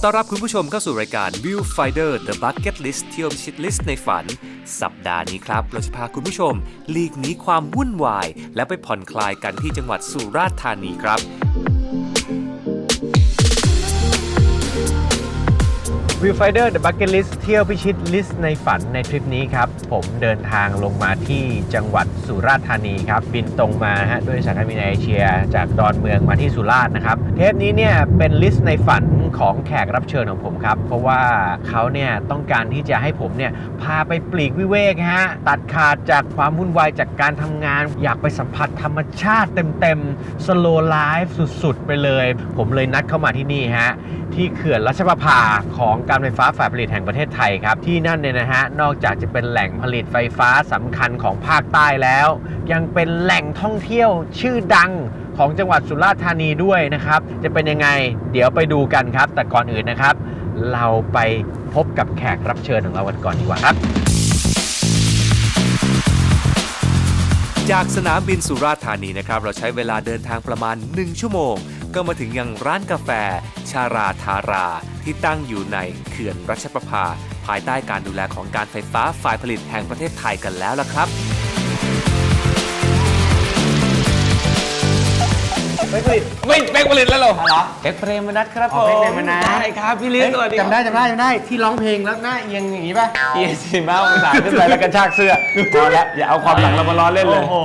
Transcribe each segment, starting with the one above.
ขอต้อนรับคุณผู้ชมเข้าสู่รายการ Viewfinder The Bucket List เที่ยวชิดลิสต์ในฝัน สัปดาห์นี้ครับ เราจะพาคุณผู้ชมหลีกหนีความวุ่นวาย และไปผ่อนคลายกันที่จังหวัดสุราษฎร์ธานีครับ Viewfinder The Bucket List เที่ยวพิชิตลิสต์ในฝันในทริปนี้ครับ ผมเดินทางลงมาที่จังหวัดสุราษฎร์ธานีครับ บินตรงมาฮะด้วยสายการบินแอร์เอเชีย จากดอนเมืองมาที่สุราษฎร์นะครับ เทปนี้เนี่ยเป็นลิสต์ในฝันของแขกรับเชิญของผมครับ เพราะว่าเขาเนี่ยต้องการที่จะให้ผมเนี่ยพาไปปลีกวิเวกฮะตัดขาดจากความวุ่นวายจากการทำงาน อยากไปสัมผัสธรรมชาติเต็มๆ slow life สุดๆ ไปเลย ผมเลยนัดเข้ามาที่นี่ฮะที่เขื่อนรัชประภาของการไฟฟ้าฝ่ายผลิตแห่งประเทศไทยครับ ที่นั่นเนี่ยนะฮะ นอกจากจะเป็นแหล่งผลิตไฟฟ้าสำคัญของภาคใต้แล้ว ยังเป็นแหล่งท่องเที่ยวชื่อดังของจังหวัดสุราษฎร์ธานีด้วยนะครับ จะเป็นยังไงเดี๋ยวไปดูกันครับ แต่ก่อนอื่นนะครับ เราไปพบกับแขกรับเชิญของเรากันก่อนดีกว่าครับ จากสนามบินสุราษฎร์ธานีนะครับ เราใช้เวลาเดินทางประมาณ 1 ชั่วโมง ก็มาถึงยังร้านกาแฟ ชาราทารา ที่ตั้งอยู่ในเขื่อนรัชประภา ภายใต้การดูแลของการไฟฟ้าฝ่ายผลิตแห่งประเทศไทยกันแล้วล่ะครับไม่ผลิตไม่เป็กผลิตแล้วเหรอเหรอเป็กเปรมนัทครับอ๋ผอมเป็กเปรมนัทได้ครับพี่ลิ้นสวัสดีจำได้จำได้จำได้ที่ร้องเพลงแล้วหน้าเอียงอย่างนี้ป่ะเอียสีมาองศาขึ้นไปแล้วกระชากเสื้อพอแล้วอย่าเอาความหลังเรามาล้อเล่นเลยโอ้โห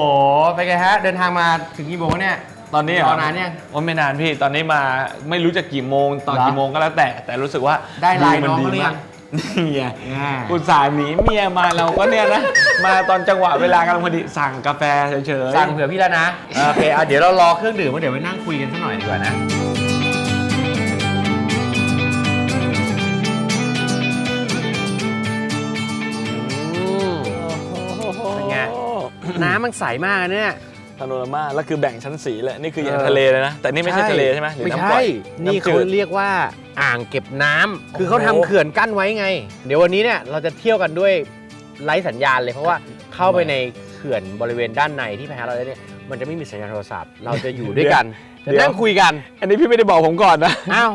ไปไงฮะเดินทางมาถึงกี่โมงเนี่ย ตอนนี้เหรรออนานยังว่าไม่นานพี่ตอนนี้มาไม่รู้จะกี่โมงตอนเหรอ กี่โมงก็แล้วแต่ แต่รู้สึกว่าได้ไลน์วิวมัน้องดีเขาหรือยัมากงนี่ไงอ่า อุตส่าห์หนีเมียมาเราก็เนี่ยนะ มาตอนจังหวะเวลากำลังพอดีสั่งกาแฟเฉยๆสั่งเผื่อพี่แล้วนะ โอเคอะเดี๋ยวเรารอเครื่องดื่มแล้วเดี๋ยวไปนั่งคุยกันสักหน่อยดีกว่านะ เป็นไง น้ำมันใสมากเนี่ย พาโนรามาแล้วคือแบ่งชั้นสีเลยนี่คืออย่างทะเลเลยนะ แต่นี่ไม่ใช่ทะเลใช่ไหมหรือไม่น้ำกใช่ร่อยนี่ำเขาจืดเรียกว่าอ่างเก็บน้ำคือเขาโอ้ทำโหเขื่อนกั้นไว้ไง เดี๋ยววันนี้เนี่ยเราจะเที่ยวกันด้วยไร้สัญญาณเลยเพราะว่าเข้าไปในเขื่อนบริเวณด้านในที่แพเราเนี่ยมันจะไม่มีสัญญาณโทรศัพท์ เราจะอยู่ด้วยกันจะนั่งคุยกันอันนี้พี่ไม่ได้บอกผมก่อนนะ อ้าว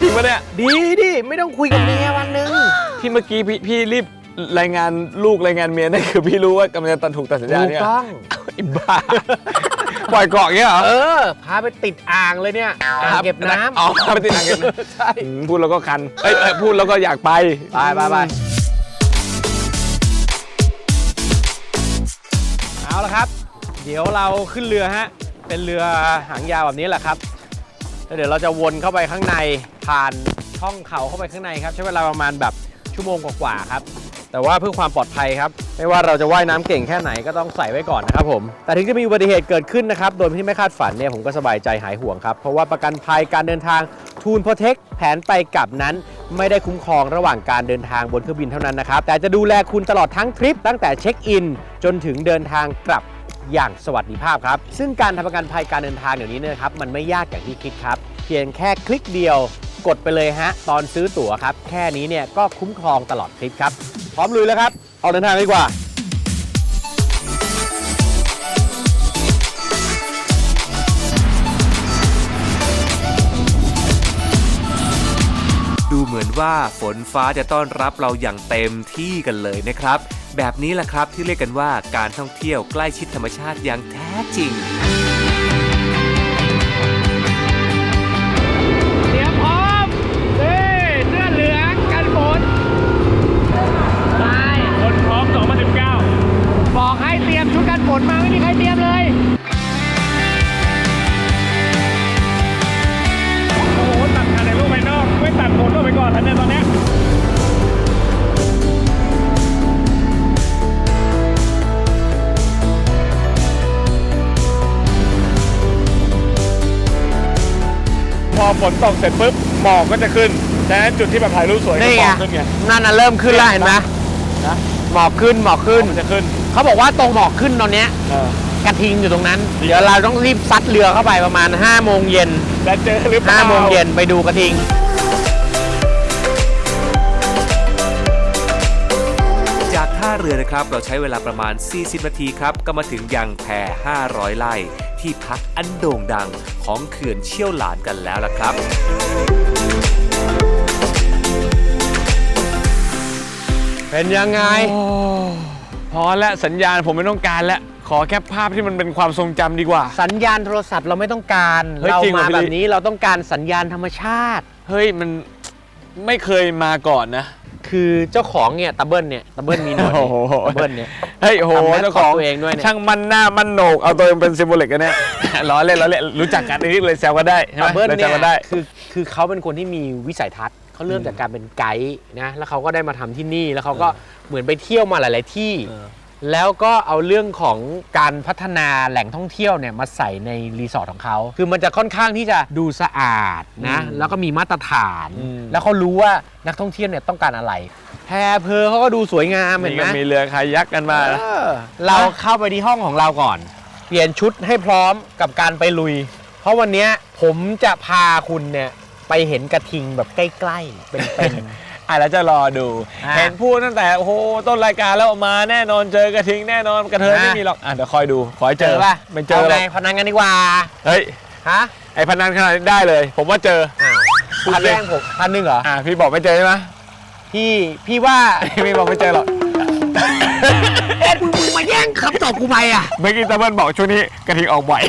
จริงปะเนี่ย ดีดิไม่ต้องคุยกับเมียวันหนึ่งที่เมื่อกี้พี่พี่รีบ รายงานลูกรายงานเมียนั่นคือพี่รู้ว่ากำลังจะตัดถูกตัดสัญญาถูกเนี่ยต้องไอ้บ้าปล่อยเกาะอย่างเงี้ยเหรอเออ พาไปติดอ่างเลยเนี่ยอ่างเก็บน้ำอ๋อพาไปติดอ่างเก็บน้ำใช่อืมพูดแล้วก็คันเอ้ยเอ้ยพูดแล้วก็อยากไป ไปไปไปเอาละครับ เดี๋ยวเราขึ้นเรือฮะ เป็นเรือหางยาวแบบนี้แหละครับแล้วเดี๋ยวเราจะวนเข้าไปข้างในผ่านช่องเขาเข้าไปข้างในครับ ใช้เวลาประมาณแบบชั่วโมงกว่าๆครับ แต่ว่าเพื่อความปลอดภัยครับ ไม่ว่าเราจะว่ายน้ำเก่งแค่ไหนก็ต้องใส่ไว้ก่อนนะครับผม แต่ถึงจะมีอุบัติเหตุเกิดขึ้นนะครับ โดยที่ไม่คาดฝันเนี่ยผมก็สบายใจหายห่วงครับ เพราะว่าประกันภัยการเดินทางทูนโปรเทคแผนไปกลับนั้น ไม่ได้คุ้มครองระหว่างการเดินทางบนเครื่องบินเท่านั้นนะครับ แต่จะดูแลคุณตลอดทั้งทริปตั้งแต่เช็คอิน จนถึงเดินทางกลับอย่างสวัสดิภาพครับ ซึ่งการทำประกันภัยการเดินทางเดี๋ยวนี้นะครับมันไม่ยากอย่างที่คิดครับ เพียงแค่คลิกเดียว กดไปเลยฮะ ตอนซื้อตั๋วครับ แค่นี้เนี่ยก็คุ้มครองตลอดทริปครับ พร้อมลุยแล้วครับออกเดินทางดีกว่าดูเหมือนว่าฝนฟ้าจะต้อนรับเราอย่างเต็มที่กันเลยนะครับ แบบนี้แหละครับที่เรียกกันว่าการท่องเที่ยวใกล้ชิดธรรมชาติอย่างแท้จริง เตรียมชุดกันฝนมาไม่มีใครเตรียมเลย โอ้โห ตัดขาดในรูปภายนอก ไม่ตัดผลออกไปก่อนแล้วเนี่ยตอนเนี้ยพอฝนตกเสร็จปุ๊บหมอกก็จะขึ้นดังนั้นจุดที่แบบถ่ายรูปสวยก็นี่หมไงอกขึ้นไงนั่นน่ะเริ่มขึ้นแล้วเห็นไหมนะหมอกขึ้นหมอกขึ้น มันจะขึ้น เขาบอกว่าตรงหมอกขึ้นตอนเนี้ยกระทิงอยู่ตรงนั้นเดี๋ยวเราต้องรีบซัดเรือเข้าไปประมาณ5้าโมงเย็นแล้วเจอหรือเปล่า ห้าโมงเย็นไปดูกระทิง จากท่าเรือนะครับเราใช้เวลาประมาณ 40 นาทีครับ ก็มาถึงยังแพ500 ไร่ที่พักอันโด่งดังของเขื่อนเชี่ยวหลานกันแล้วล่ะครับ เป็นยังไง พอแล้วสัญญาณผมไม่ต้องการแล้วขอแค่ภาพที่มันเป็นความทรงจำดีกว่า สัญญาณโทรศัพท์เราไม่ต้องการเฮ้ยเราจริงเหรอมาพี่แบบนี้เราต้องการสัญญาณธรรมชาติ เฮ้ยมันไม่เคยมาก่อนนะ คือเจ้าของเนี่ยตะเบิ้ลเนี่ยตะเบิ้ลมีหนวดโอ้โห ตะเบิ้ลเนี่ย เฮ้ยโอ้โหทำแมสเจ้าคขอองตัวเองด้วยเนี่ย ช่างมันหน้ามันโหนกเอาตัวเองเป็นซิมโบลิกกันเนี่ย ล้อเล่นล้อเล่นรู้จักกันนี่เลยแซวกันได้ใช่ไหตะมเบิ้ลเลยแซเนี่วยกันได้ คือคือเขาเป็นคนที่มีวิสัยทัศน์ เขาเริ่มจากการเป็นไกด์นะแล้วเขาก็ได้มาทำที่นี่แล้วเขาก็เหมือนไปเที่ยวมาหลาย ๆ ที่เออแล้วก็เอาเรื่องของการพัฒนาแหล่งท่องเที่ยวเนี่ยมาใส่ในรีสอร์ทของเขาคือมันจะค่อนข้างที่จะดูสะอาดนะอืมแล้วก็มีมาตรฐานอืมแล้วเขารู้ว่านักท่องเที่ยวเนี่ยต้องการอะไรแพเพอเขาก็ดูสวยงามเห็นนี่ไหมก็มีเรือคายักกันมานะเออเราเข้าไปที่ห้องของเราก่อน เปลี่ยนชุดให้พร้อมกับการไปลุย เพราะวันเนี้ยผมจะพาคุณเนี่ย ไปเห็นกระทิงแบบใกล้ๆเป็นอะแล้วจะรอดู อะ เห็นพูดตั้งแต่โอ้โหต้นรายการแล้วมาแน่นอนเจอกระทิงแน่นอนกระเทยอะไม่มีหรอกอะเดี๋ยวคอยดูขอให้ๆเจอป่ะไม่เจอหรไงอกพนันกันดีกว่าเฮ้ยฮะไอพนันขนาดนี้ได้เลย ผมว่าเจอ อ้าวคุณพันหนึ่งแย่งผมพันหนึ่งเหรออะพี่บอกไม่เจอใช่ไหม พี่พี่ว่า พี่บอกไม่เจอหรอกเอ็ดมึงมาแย่งคำตอบกูไปอะเมื่อกี้ตะเบิ้ลบอกช่วงนี้กระทิงออกบ่อย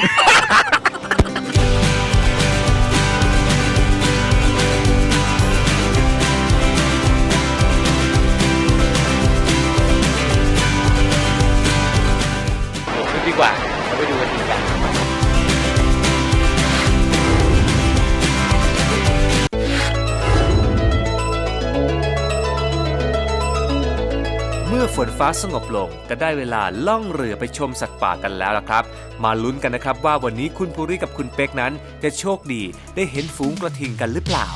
มื่อฝนฟ้าสงบลงก็ได้เวลาล่องเรือไปชมสัตว์ป่ากันแล้วล่ะครับ มาลุ้นกันนะครับว่าวันนี้คุณภูริกับคุณเป็กนั้น จะโชคดีได้เห็นฝูงกระทิงกันหรือเปล่า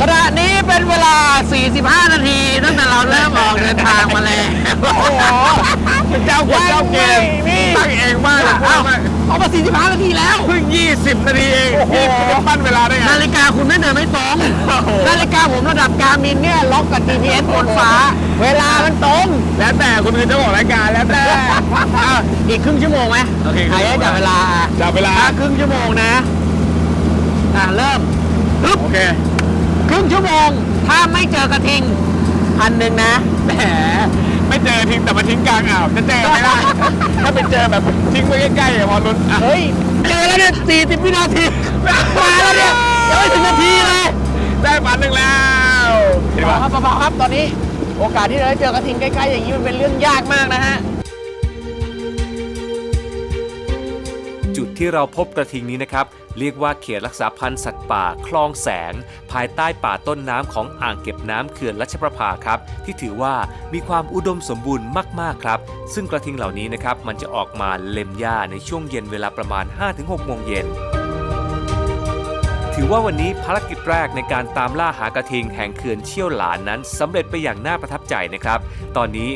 ขณะนี้เป็นเวลา 45 นาทีตั้งแต่เราเริ่มออกเดินทางมาแล้วโอ้โหเป็นเจ้ากฎเจ้าเกมตั้งเองมากเลยเอ้าเอามา 45 นาทีแล้ว เพิ่ง 20 นาทีเองพี่จะปั้นเวลาได้ไง นาฬิกาคุณไม่เดินไม่ตรงนาฬิกาผมระดับการมินเนี่ยล็อกกับ GPS บนฟ้า เวลามันตรง แล้วแต่คุณคือเจ้าของรายการแล้วแต่อ้าวอีกครึ่งชั่วโมงไหมโอเคใครให้จับเวลาจับเวลาอะครึ่งชั่วโมงนะ อะเริ่มปึ๊บโอเค ครึ่งชั่วโมง ถ้าไม่เจอกระทิงพันหนึ่งนะแหมไม่เจอทิ้งแต่มาทิ้งกลางอ่าวจะเจอไม่ได้ถ้าไปเจอแบบทิ้งไว้ใกล้ๆอะพอลุ้นอะเฮ้ยเจอแล้วเนี่ย40วินาทีมาแล้วเนี่ยยังไม่ถึงนาทีเลยได้ฝันหนึ่งแล้วเห็นเบาปะครับเบาๆครับตอนนี้ โอกาสที่เราจะเจอกระทิงใกล้ๆอย่างนี้มันเป็นเรื่องยากมากนะฮะ ที่เราพบกระทิงนี้นะครับ เรียกว่าเขตรักษาพันธุ์สัตว์ป่าคลองแสง ภายใต้ป่าต้นน้ำของอ่างเก็บน้ำเขื่อนรัชประภาครับ ที่ถือว่ามีความอุดมสมบูรณ์มากๆครับ ซึ่งกระทิงเหล่านี้นะครับมันจะออกมาเล็มหญ้าในช่วงเย็นเวลาประมาณ 5-6โมงเย็นถือว่าวันนี้ภารกิจแรกในการตามล่าหากระทิงแห่งเขื่อนเชี่ยวหลานนั้นสำเร็จไปอย่างน่าประทับใจนะครับ ตอนนี้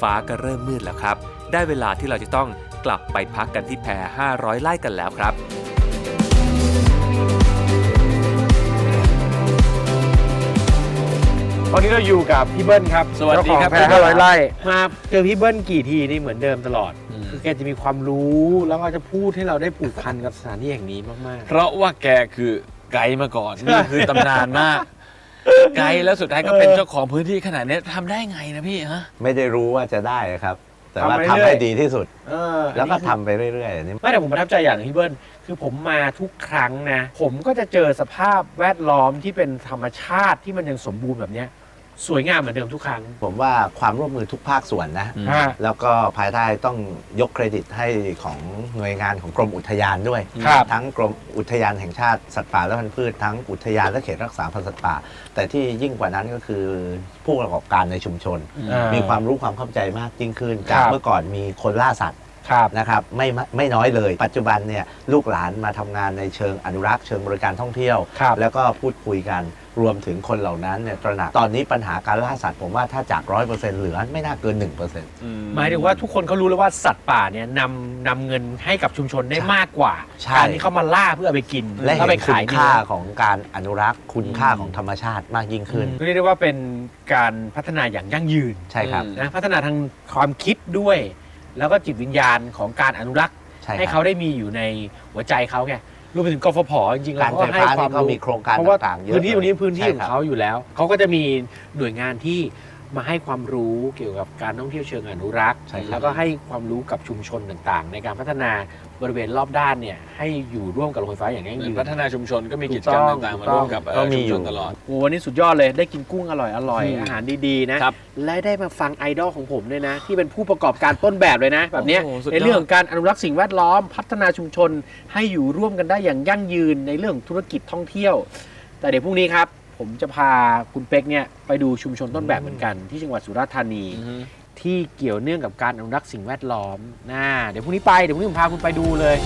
ฟ้าก็เริ่มมืดแล้วครับ ได้เวลาที่เราจะต้อง กลับไปพักกันที่แพ500 ไร่กันแล้วครับตอนนี้เราอยู่กับพี่เบิ้ลครับสวัสดีครับเจ้าของแพพี่ห้าเบิ้ร้อยลไร่มาเจอพี่เบิ้ลกี่ทีนี่เหมือนเดิมตลอด คือแกจะมีความรู้แล้วก็จะพูดให้เราได้ผูกพันกับสถานที่แห่งนี้มาก เพราะว่าแกคือไกด์มาก่อน นี่คือตำนานมาก ไกด์แล้วสุดท้ายก็เป็นเจ้าของพื้นที่ขนาดนี้ทำได้ไงนะพี่ฮะ ไม่ได้รู้ว่าจะได้ครับ แต่ว่าทำไปทำเรื่อย ให้ดีที่สุดๆเออแล้วก็อันนี้คือทำไปเรื่อยๆอันนี้ ไม่แต่ผมประทับใจอย่างหนึ่งพี่เบิ้ลคือผมมาทุกครั้งนะ ผมก็จะเจอสภาพแวดล้อมที่เป็นธรรมชาติที่มันยังสมบูรณ์แบบเนี้ย สวยงามเหมือนเดิมทุกครั้ง ผมว่าความร่วมมือทุกภาคส่วนนะอืมฮะ แล้วก็ภายใต้ต้องยกเครดิตให้ของหน่วยงานของกรมอุทยานด้วย ครับ ทั้งกรมอุทยานแห่งชาติสัตว์ป่าและพันธุ์พืชทั้งอุทยานและเขตรักษาพันธุ์สัตว์ป่า แต่ที่ยิ่งกว่านั้นก็คือผู้ประกอบการในชุมชน อ่ามีความรู้ความเข้าใจมากยิ่งขึ้นครัจากบเมื่อก่อนมีคนล่าสัตว์ ครับนะครับไม่ไม่ไม่น้อยเลย ปัจจุบันเนี่ยลูกหลานมาทำงานในเชิงอนุรักษ์เชิงบริการท่องเที่ยวครับแล้วก็พูดคุยกันรวมถึงคนเหล่านั้นเนี่ยตระหนักตอนนี้ปัญหาการล่าสัตว์ผมว่าถ้าจากร้อยเปอร์เซ็นต์เหลือไม่น่าเกิน1%หมายถึงว่าทุกคนเขารู้แล้วว่าสัตว์ป่าเนี่ยนำนำเงินให้กับชุมชนได้ใช่มากกว่าใช่การที่เขามาล่าเพื่อเอาไปกิน และแล้วเห็ไปนคุขายณเนื้ค่าอของการอนุรักษ์คุณค่าของธรรมชาติมากยิ่งขึ้นเรียกได้ว่าเป็นการพัฒนาอย่างยั่งยืนใช่ครับนะพัฒนาทางความคิดด้วย แล้วก็จิตวิญญาณของการอนุรักษ์ใช่ครับให้เขาได้มีอยู่ในหัวใจเขาไงรวมไปถึงกฟผจริงๆการแล้วก็ไฟให้ฟ้าความนี่เขารู้มีโครงการเพราะว่าต่างๆเยอะพื้นที่ตรงนี้พื้นที่ใช่ของครับเขาอยู่แล้ว เขาก็จะมีหน่วยงานที่มาให้ความรู้เกี่ยวกับการท่องเที่ยวเชิงอนุรักษ์ ใช่ครับ แล้วก็ให้ความรู้กับชุมชนต่างๆ ในการพัฒนาบริเวณรอบด้านเนี่ยให้อยู่ร่วมกับโรงไฟฟ้าอย่างยั่งเหมือยืนนพัฒนาชุมชนก็มีถูกิกจกรรมต้องต่างๆถูมากต้องร่วมกับเอ่อก็มีชุมชนอยู่ตลอด โอ้วันนี้สุดยอดเลยได้กินกุ้งอร่อยอร่อยอืมอาหารดีๆนะครับและได้มาฟังไอดอลของผมด้วยนะ ที่เป็นผู้ประกอบการต้นแบบเลยนะแบบเนี้ยโอ้โหสุดยอด ในเรื่องของการอนุรักษ์สิ่งแวดล้อม พัฒนาชุมชน ให้อยู่ร่วมกันได้อย่างยั่งยืนในเรื่องธุรกิจท่องเที่ยว แต่เดี๋ยวพรุ่งนี้ครับ ผมจะพาคุณเป็กเนี่ยไปดูชุมชนต้นแบบเหมือนกัน ที่จังหวัดสุราษฎร์ธานี อือฮึ ที่เกี่ยวเนื่องกับการอนุรักษ์สิ่งแวดล้อมนะเดี๋ยวพรุ่งนี้ไป เดี๋ยวพรุ่งนี้ผมพาคุณไปดูเลย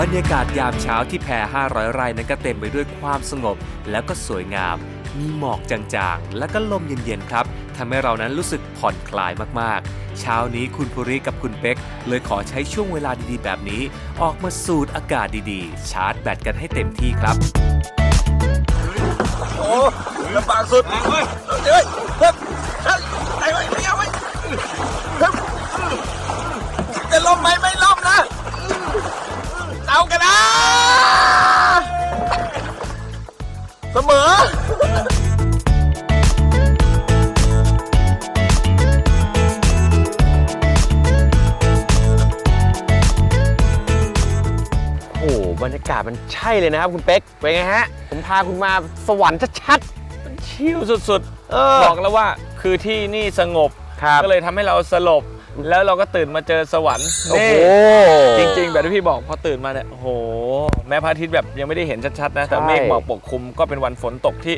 บรรยากาศยามเช้าที่แพร500 ไร่นั้นก็เต็มไปด้วยความสงบ แล้วก็สวยงาม มีหมอกจางๆ แล้วก็ลมเย็นๆ ครับ ทำให้เรานั้นรู้สึกผ่อนคลายมากๆ เช้านี้คุณภูริกับคุณเป๊กเลยขอใช้ช่วงเวลาดีๆ แบบนี้ ออกมาสูดอากาศดีๆ ชาร์จแบตกันให้เต็มที่ครับ โอ้ลำบากสุดเฮ้ยไปไปไปไปจะล่มไหมไม่ล่มนะเอากันนะ เสมอ บรรยากาศมันใช่เลยนะครับคุณเป๊กเป็นไงฮะ ผมพาคุณมาสวรรค์ชัดชิลสุดๆเออๆบอกแล้วว่าคือที่นี่สงบครับก็เลยทำให้เราสลบ แล้วเราก็ตื่นมาเจอสวรรค์โอ้โหนี่จริง ๆ แบบที่พี่บอกพอตื่นมาเนี่ยโอ้โห แม้พระอาทิตย์แบบยังไม่ได้เห็นชัดๆนะแต่ใช่เมฆหมอกปกคลุมก็เป็นวันฝนตกที่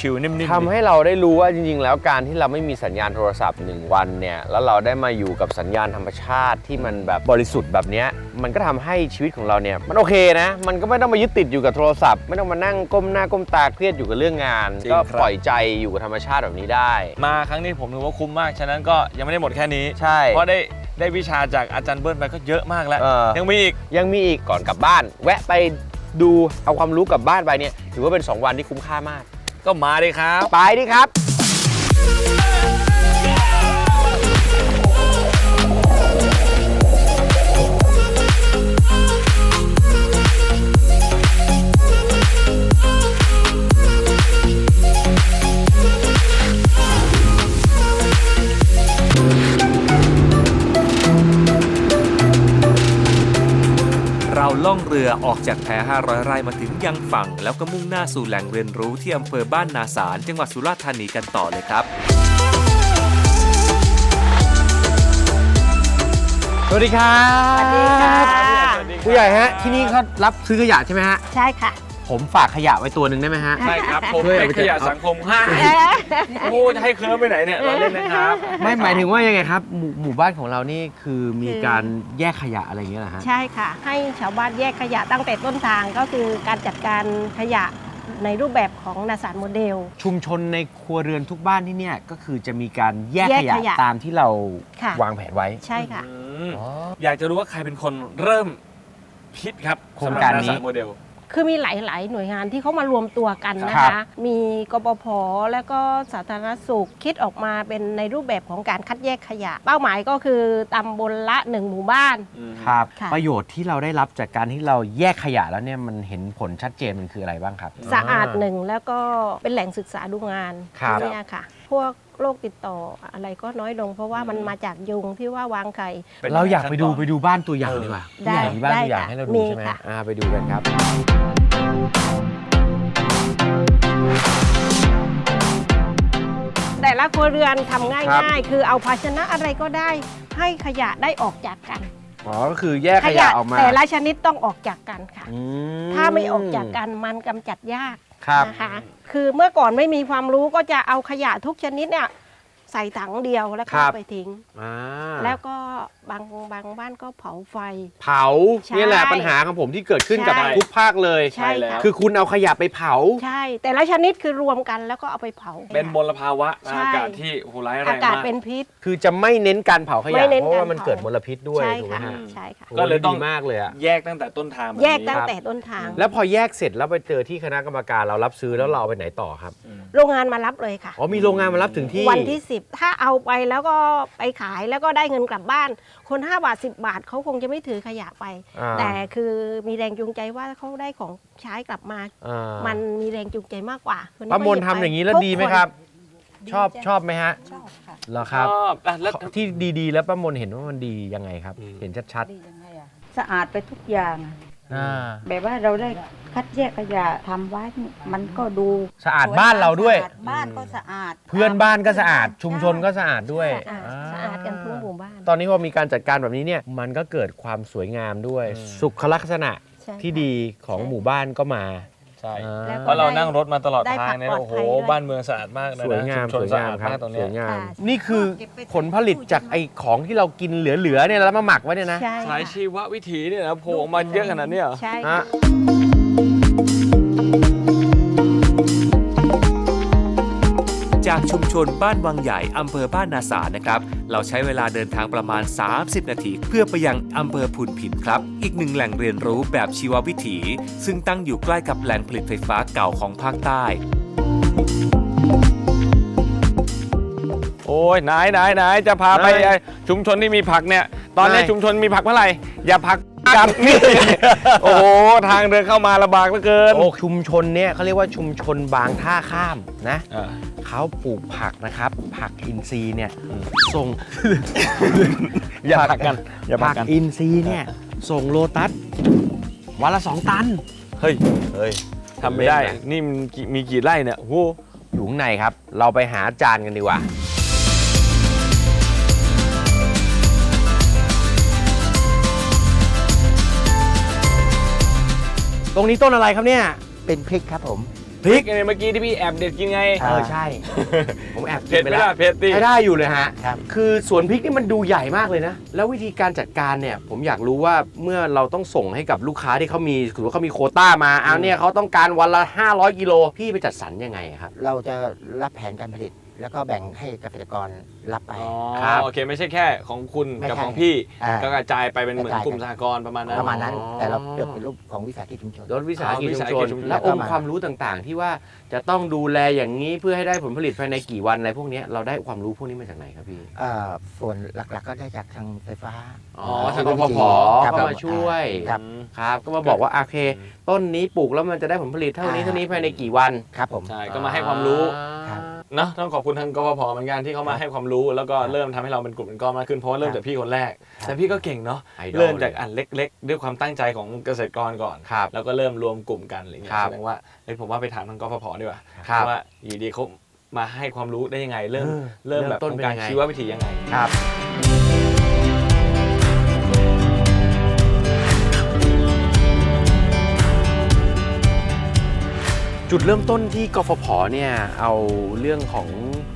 ชิวๆนิ่มๆทำให้เราได้รู้ว่าจริง ๆ แล้วการที่เราไม่มีสัญญาณโทรศัพท์หนึ่งวันเนี่ยแล้วเราได้มาอยู่กับสัญญาณธรรมชาติที่มันแบบบริสุทธิ์แบบเนี้ยมันก็ทำให้ชีวิตของเราเนี่ยมันโอเคนะ มันก็ไม่ต้องมายึดติดอยู่กับโทรศัพท์ ไม่ต้องมานั่งก้มหน้าก้มตาเครียดอยู่กับเรื่องงานจริงก็ครับปล่อยใจอยู่กับธรรมชาติแบบนี้ได้ มาครั้งนี้ผมถือว่าคุ้มมากฉะนั้นก็ยังไม่ได้หมดแค่นี้ใช่เพราะได้ได้วิชาจากอาจารย์เบิ้ลไปก็เยอะมากแล้ว เออ ยังมีอีก ยังมีอีกก่อนกลับบ้าน แวะไปดูเอาความรู้กลับบ้านไปเนี่ยถือว่าเป็น 2 วันที่คุ้มค่ามาก ก็มาเลยครับ ไปดิครับ ล่องเรือออกจากแพ500 ไร่มาถึงยังฝั่ง แล้วก็มุ่งหน้าสู่แหล่งเรียนรู้ที่อำเภอบ้านนาสาร จังหวัดสุราษฎร์ธานีกันต่อเลยครับ สวัสดีครับ สวัสดีค่ะ ผู้ใหญ่ฮะ ที่นี่เขารับซื้อขยะใช่ไหมฮะ ใช่ค่ะ ผมฝากขยะไว้ตัวหนึ่งได้ไหมฮะ ใช่ครับ ผมช่วยเป็นเอาไปขยะเถอะสังคมห้าโอ้จะให้เคลิ้มไปไหนเนี่ยเราเล่นนะครับ ไม่หมายถึงว่ายังไงครับหมู่หมู่บ้านของเรานี่คือมีคือการแยกขยะอะไรอย่างเงี้ยเหรอฮะ ใช่ค่ะ ให้ชาวบ้านแยกขยะตั้งแต่ต้นทางก็คือการจัดการขยะในรูปแบบของนาสารโมเดล ชุมชนในครัวเรือนทุกบ้านที่เนี่ยก็คือจะมีการแยกแยขกยะขยะตามที่เราค่ะ วางแผนไว้ใช่ค่ะ อืมอยากจะรู้ว่าใครเป็นคนเริ่มคิดครับโครงการนี้ สำหบ NASA โมเดล คือมีหลาย ๆ หน่วยงานที่เขามารวมตัวกันนะครัคะ บ มีกปพแล้วก็สาธารณสุขคิดออกมาเป็นในรูปแบบของการคัดแยกขยะ เป้าหมายก็คือตำบลละหนึ่งหมู่บ้าน ครับ ค่ะ ประโยชน์ที่เราได้รับจากการที่เราแยกขยะแล้วเนี่ยมันเห็นผลชัดเจนมันคืออะไรบ้างครับ สะอาดหนึ่งแล้วก็เป็นแหล่งศึกษาดูงานครับที่เนี่ยค่ะ พวกโรคติดต่ออะไรก็น้อยลง เพราะว่ามันมาจากยุงที่ว่าวางไข่เป็นเราอยากขั้นไปดูตอนไปดูบ้านตัวอย่างดีกว่าได้ผู้ใหญ่มีบ้านได้ตัวอย่างค่ะให้เราดูมีใช่ไหมค่ะ อ่าไปดูกันครับ แต่ละครัวเรือนทำง่ครับายๆคือเอาภาชนะอะไรก็ได้ ให้ขยะได้ออกจากกันอ๋อก็คือแยกขยะออกมาแต่ละชนิดต้องออกจากกันค่ะ อืถ้าไม่ออกจากกันมันกำจัดยากครับ นะคะ คือเมื่อก่อนไม่มีความรู้ก็จะเอาขยะทุกชนิดเนี่ย ใส่ถังเดียวแล้วก็ครับไปทิ้ง อ่าแล้วก็บางบางบ้านก็เผาไฟ เผาใช่เนี่ยแหละปัญหาของผมที่เกิดขึ้นกับใช่ ทุกภาคเลย ใช่ค่ะ คือคุณเอาขยะไปเผา ใช่ แต่ละชนิดคือรวมกันแล้วก็เอาไปเผา เป็นมลภาวะใช่ อากาศที่โอ้โหร้ายแรอางกาศมาก เป็นพิษ คือจะไม่เน้นการเผาขไม่ยะเน้นเพราะว่ามันการเผา เกิดมลพิษด้วยใช่ถูกไหมค่ะฮะใช่ค่ะโอ้ก็เลยต้อง ดีมากเลยอะ แยกตั้งแต่ต้นทางแบบแยกนี้ตั้งแต่ต้นทาง แล้วพอแยกเสร็จแล้วไปเจอที่คณะกรรมการเรารับซื้อแล้วเราเอาไปไหนต่อครับ โรงงานมารับเลยค่ะ อ๋อมีโรงงานมารับถึงที่วันที่10ถ้าเอาไปแล้วก็ไปขายแล้วก็ได้เงินกลับบ้าน คน 5 บาท 10 บาทเขาคงจะไม่ถือขยะไป อ่า แต่คือมีแรงจูงใจว่าเขาได้ของใช้กลับมา อ่ามันมีแรงจูงใจมากกว่าคนป้ามนก็หบทำไปอย่างนี้แล้วทุกดีไหมนครับดีชอบจ้ะชอบไหมฮะชอบค่ะ เหรอครับ ชอบอะแล้ว ที่ดีๆ แล้วป้ามนเห็นว่ามันดียังไงครับเห็นชัดดียังไงอะสะอาดไปทุกอย่างอะๆอ่าแบบว่าเราได้ คัดแยกขยะทำไว้นี่มันก็ดูสะอาดบ้านเราด้วยสะอบ้านก็สะอาด เพื่อนบ้านก็สะอาด ชุมชนก็สะอาดด้วยสะอาดสะอาดกันทุกหมู่บ้านตอนนี้พอมีการจัดการแบบนี้เนี่ยมันก็เกิดความสวยงามด้วย สุขลักษณะใช่ ที่ดีของหมู่บ้านก็มาใช่อ่าแล้วเพก็ ราะเรานั่งรถมาตลอดได้ทาพังกเนี่ยปลอดโอ้โห ภัยด้วย บ้านเมืองสะอาดมากนะสวยงามชุมชสนวยสะงามอาดครับมากตรงสเนี้ย วยงาม ค่ะ นี่คือผลผลิตจากไอ้ของที่เรากินเหลือๆเนี่ยแล้วมาหมักไว้เนี่ยนะ ใช่สายค่ะชีววิถีเนี่ยนะโผล่ออกมาเยอะขนาดเนี้ยเหรอ ใช่ฮะ ค่ะ จากชุมชนบ้านวังใหญ่อำเภอบ้านนาสานะครับ เราใช้เวลาเดินทางประมาณ 30 นาที เพื่อไปยังอำเภอพุนพินครับ อีกหนึ่งแหล่งเรียนรู้แบบชีววิถี ซึ่งตั้งอยู่ใกล้กับแหล่งผลิตไฟฟ้าเก่าของภาคใต้ โอ้ยไหนไหนไหนจะพาไปไหนชุมชนที่มีผักเนี่ย ตอนนี้ไหน ชุมชนมีผักเมื่อไหร่อย่าผัก กันนี่ โอ้โหทางเดินเข้ามาลำบากเหลือเกิน โอ้ชุมชนเนี่ยเขาเรียกว่าชุมชนบางท่าข้ามนะอ่า เขาปลูกผักนะครับ ผักอินทรีย์เนี่ยส่ง อย่าผักกันอย่าผัผักกกันอินทรีย์เนี่ยส่งโลตัสวันละสองตัน เฮ้ยเฮ้ยทำไม่ได้ เล่นนะ นี่มันกี่มีกี่ไร่เนี่ยโอ้โหอยู่ข้างในครับ เราไปหาจานกันดีกว่า ตรงนี้ต้นอะไรครับเนี่ยเป็นพริกครับผม พริกไงเมื่อกี้ที่พี่แอบเด็ดกินไงเออใช่ ผมแอบเผ็ดไปไหมแล้วล่ะเผ็ดดิ ใช้ได้อยู่เลยฮะครับ คือสวนพริกนี่มันดูใหญ่มากเลยนะ แล้ววิธีการจัดการเนี่ย ผมอยากรู้ว่าเมื่อเราต้องส่งให้กับลูกค้าที่เขามีถือว่าเขามีโควต้ามาเอาเนี่ยเขาต้องการวันละ 500 กิโลพี่ไปจัดสรรยังไงครับ เราจะรับแผนการผลิต แล้วก็แบ่งให้เกษตรกรรับไป อ๋อครับ โอเคไม่ใช่แค่ของคุณไม่กับใช่ ของพี่อ่า ก็กระจายไปเป็นเหมือนกระจายกลุ่มสหกรณ์ประมาณนั้น ประมาณนั้นอ๋อแต่เราเลือกเป็นรูปของวิสาหกิจชุมชนรถวิสาหกิจอ๋อวิชุสามหกิชจนชุมชน และองค์แล้วก็มาความรู้ต่างๆ ที่ว่าจะต้องดูแลอย่างนี้เพื่อให้ได้ผลผลิตภายในกี่วันอะไรพวกเนี้ยเราได้ความรู้พวกนี้มาจากไหนครับพี่ เอ่อส่วนหลักๆก็ได้จากทางไฟฟ้าอ๋อทางกกฟฟผผก็ครับมาช่วย ครับครับ ก็มาบอกว่าโอเค ต้นนี้ปลูกแล้วมันจะได้ผลผลิตเท่านี้อ่า เท่านี้ภายในกี่วัน ครับผม ใช่ก็มาให้ความรู้ ครับ เนาะต้องขอบคุณทางกฟผเหมือนกันที่เขามาให้ความรู้แล้วก็เริ่มทำให้เราเป็นกลุ่มเป็นก้อนมากขึ้นเพราะว่าเริ่มจากพี่คนแรก แต่พี่ก็เก่งเนาะไอดอลเริ่มจากอันเล็ก ๆ ด้วยความตั้งใจของเกษตรกรก่อนครับแล้วก็เริ่มรวมกลุ่มกันอะไรเงี้ครัยบแสดงว่าเอ้ยผมว่าไปถามทางกฟผดีกว่าครับว่าอยู่ดีเขามาให้ความรู้ได้ยังไง เริ่มเออเริ่มแบบเริ่มต้นโครงเป็นการยังไงชีววิถียังไงครับ จุดเริ่มต้นที่กฟผเนี่ยเอาเรื่องของ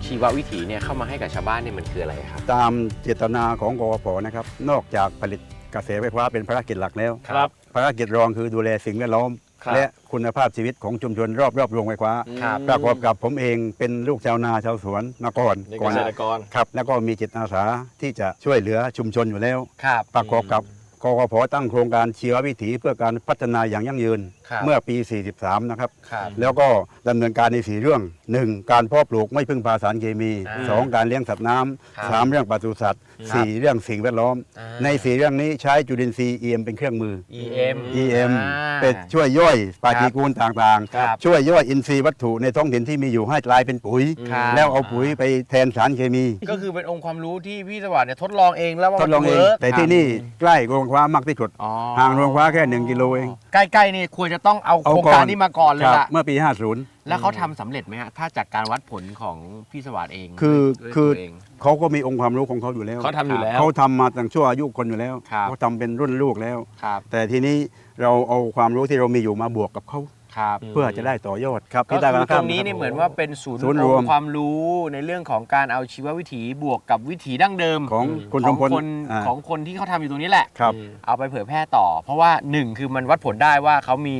ชีววิถีเนี่ยเข้ามาให้กับชาวบ้านเนี่ยมันคืออะไรครับ ตามเจตนาของกอพนะครับ นอกจากผลิตกระแสไฟฟ้าเป็นภารกิจหลักแล้วครับ ภารกิจรองคือดูแลสิ่งแวดล้อม ครับและคุณภาพชีวิตของชุมชนรอบรอบๆโรงไฟฟ้าครับ ประกอบกับผมเองเป็นลูกชาวนาชาวสวนมาก่อนในก่เกอนษตรกรครับ แล้วก็มีจิตอาสาที่จะช่วยเหลือชุมชนอยู่แล้ว ครับ ประกอบกับกกพตั้งโครงการชีววิถีเพื่อการพัฒนาอย่างยั่งยืน ครับเมื่อปี 43 นะครับ ครับแล้วก็ดำเนินการใน 4 เรื่อง 1. การเพาะปลูกไม่พึ่งพาสารเคมี อ่า 2. การเลี้ยงสัตว์น้ครับำ 3. เรื่องปศุสัตว์ครับ 4. เรื่องสิ่งแวดล้อม อ่า ใน 4 เรื่องนี้ใช้จุลินทรีย์ EM เป็นเครื่องมือ EM EM อ่า เป็นช่วยย่อยปฏิกูลต่างครับๆ ช่วยย่อยอินทรีย์วัตถุในท้องถิ่นที่มีอยู่ให้กลายเป็นปุ๋ย ครับ แล้วเอาปุ๋ยไปแทนสารเคมี ก็คือเป็นองค์ความรู้ที่พี่สวัสดิ์เนี่ยทดลองเองแล้วว่าทดลองเอง วิร์กแต่ที่นี่ใกล้โรงไฟฟ้ามากที่สุดอ๋อ ห่างโรงไฟฟ้าแค่ 1 กิโลเองใกล้ๆนี่ควรจะต้องเอาโคเอารงก่อนการนี้มาก่อนเลยครับล่ะ เมื่อปี 50 แล้วเขาทำสำเร็จไหมฮะ ถ้าจากการวัดผลของพี่สวัสดิ์เองคือด้วยคือ ตัวเองเขาก็มีองค์ความรู้ของเขาอยู่แล้วเขาทำอยู่แล้ว เขาทำมาตั้งชั่วอายุคนอยู่แล้วครับ เขาทำเป็นรุ่นลูกแล้ว ครับ แต่ทีนี้เราเอาความรู้ที่เรามีอยู่มาบวกกับเขา ครับเพื่อจะได้ต่อยอดครับก็ที่ได้คือมาตรงนี้เนี่ยเหมือนว่าเป็นศูนย์ศูนย์รรววมมความรู้ในเรื่องของการเอาชีววิถีบวกกับวิถีดั้งเดิมของคนขชุอมงพลคนอ่าของคนที่เขาทำอยู่ตรงนี้แหละครับเอาไปเผยแพร่ต่อ เพราะว่าหนึ่งคือมันวัดผลได้ว่าเขามี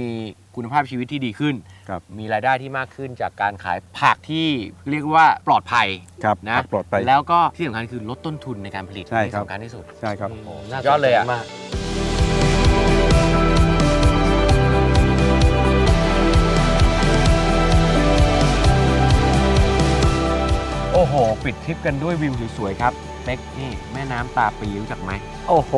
คุณภาพชีวิตที่ดีขึ้นครับมีรายได้ที่มากขึ้นจากการขายผักที่เรียกว่าปลอดภัยครับนะปลอดภัยแล้วก็ที่สำคัญคือลดต้นทุนในการผลิตใช่ครับที่สำคัญที่สุดใช่ครับยอดเลยอะ อ้โห ปิดทริปกันด้วยวิวสวยๆครับเป็กนี่แม่น้ำตาปีรู้จักไหมโอ้โห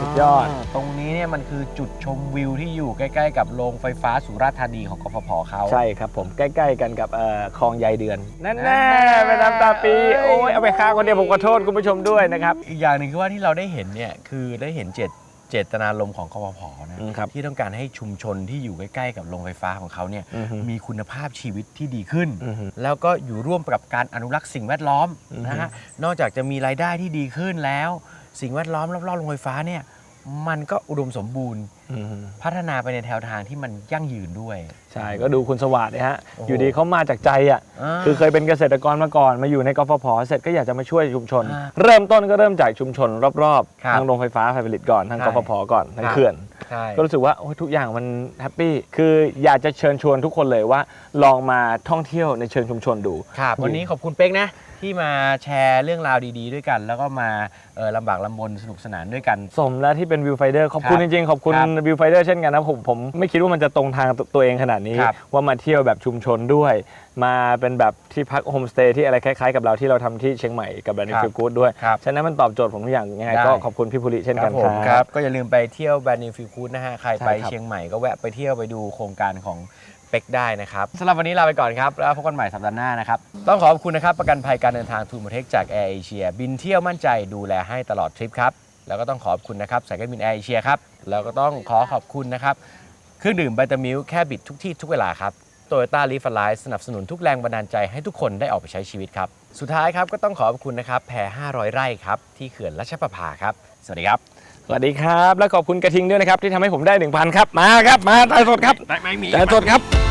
สุดยอดาตรงนี้เนี่ยมันคือจุดชมวิวที่อยู่ใกล้ ๆ กับโรงไฟฟ้าสุราษฎร์ธานีของกฟผเขา ใช่ครับผมใกล้ๆกันกับเอ่อคลองใยเดือนนั่นแน่แน่ไปน้ำตาปีเอ้ยโอ้ยเอาไปค้างคนเดียวผมขอโทษคุณผู้ชมด้วยนะครับ อีกอย่างหนึ่งคือว่าที่เราได้เห็นเนี่ยคือได้เห็นเจต เจตนารมณ์ของกฟผนะอืมครับที่ต้องการให้ชุมชนที่อยู่ใกล้ๆกับโรงไฟฟ้าของเขาเนี่ยอือฮึมีคุณภาพชีวิตที่ดีขึ้นอือฮึแล้วก็อยู่ร่วมกับการอนุรักษ์สิ่งแวดล้อมอือฮึนะฮะนอกจากจะมีรายได้ที่ดีขึ้นแล้ว สิ่งแวดล้อมรอบๆโรงไฟฟ้าเนี่ยมันก็อุดมสมบูรณ์อืม พัฒนาไปในแนวทางที่มันยั่งยืนด้วย ใช่ก็ดูคุณสวัสดิ์เนี่ยฮะโอ้โหอยู่ดีเขามาจากใจอะาคือเคยเป็นเกษตรกรมาก่อนมาอยู่ในกฟผเสร็จก็อยากจะมาช่วยชุมชนอ่าเริ่มต้นก็เริ่มจากชุมชนรอบครับๆทางโรงไฟฟ้าไฟผลิตก่อนทางใช่กฟผก่อนทางครับเขื่อนใช่ก็รู้สึกว่าโอ้ยทุกอย่างมันแฮปปี้คืออยากจะเชิญชวนทุกคนเลยว่า ลองมาท่องเที่ยวในเชิงชุมชนดูครับวันนี้ขอบคุณเป๊กนะที่มาแชร์เรื่องราวดีๆด้วยกัน แล้วก็มาเอ่อลำบากลำบนสนุกสนานด้วยกัน สมแล้วที่เป็นวิวไฟเดอร์ขอบคุณครัจบริงๆ ขอบคุณครับวิวไฟเดอร์เช่นกันนะผมผมไม่คิดว่ามันจะตรงทางตัวตัวเองขนาดนี้ ครับ ว่ามาเที่ยวแบบชุมชนด้วย มาเป็นแบบที่พักโฮมสเตย์ที่อะไรคล้ายๆ กับเราที่เราทำที่เชียงใหม่กับแบรนด์ฟิลกูดด้วย ครับ ฉะนั้นมันตอบโจทย์ผมทุกอย่างยังไงได้ ก็ขอบคุณพี่ภูริเช่นกันผมคครัรับ บ ก็อย่าลืมไปเที่ยวแบรนด์นิวฟิลคูดนะฮะ ใครใช่ไปครับ เชียงใหม่ก็แวะไปเที่ยวไปดูโครงการของเป็กได้นะครับสำหรับวันนี้ลาไปก่อนครับ แล้วพบกันใหม่สัปดาห์หน้านะครับ ต้องขอขอบคุณนะครับ ประกันภัยการเดินทางทูมเทคจากแอร์เอเชียบินเที่ยวมั่นใจดูแลให้ตลอดทริปครับ แล้วก็ต้องขอบคุณนะครับสายการบินแอร์เอเชียครับแล้วก็ต้องขอขอบคุณนะครับเครื่องดื่มไบตามิลแค่บิดทุกที่ทุกเวลาครับโตโยต้าลีฟไลท์สนับสนุนทุกแรงบันดาลใจให้ทุกคนได้ออกไปใช้ชีวิตครับ สุดท้ายครับก็ต้องขอบคุณนะครับแพร500 ไร่ครับที่เขื่อนรัชประภาครับ สวัสดีครับ สวัสดีครับ และขอบคุณกระทิงด้วยนะครับที่ทำให้ผมได้ 1,000 ครับ มาครับ มาตายสดครับได้ไหมมี ตายสดครับ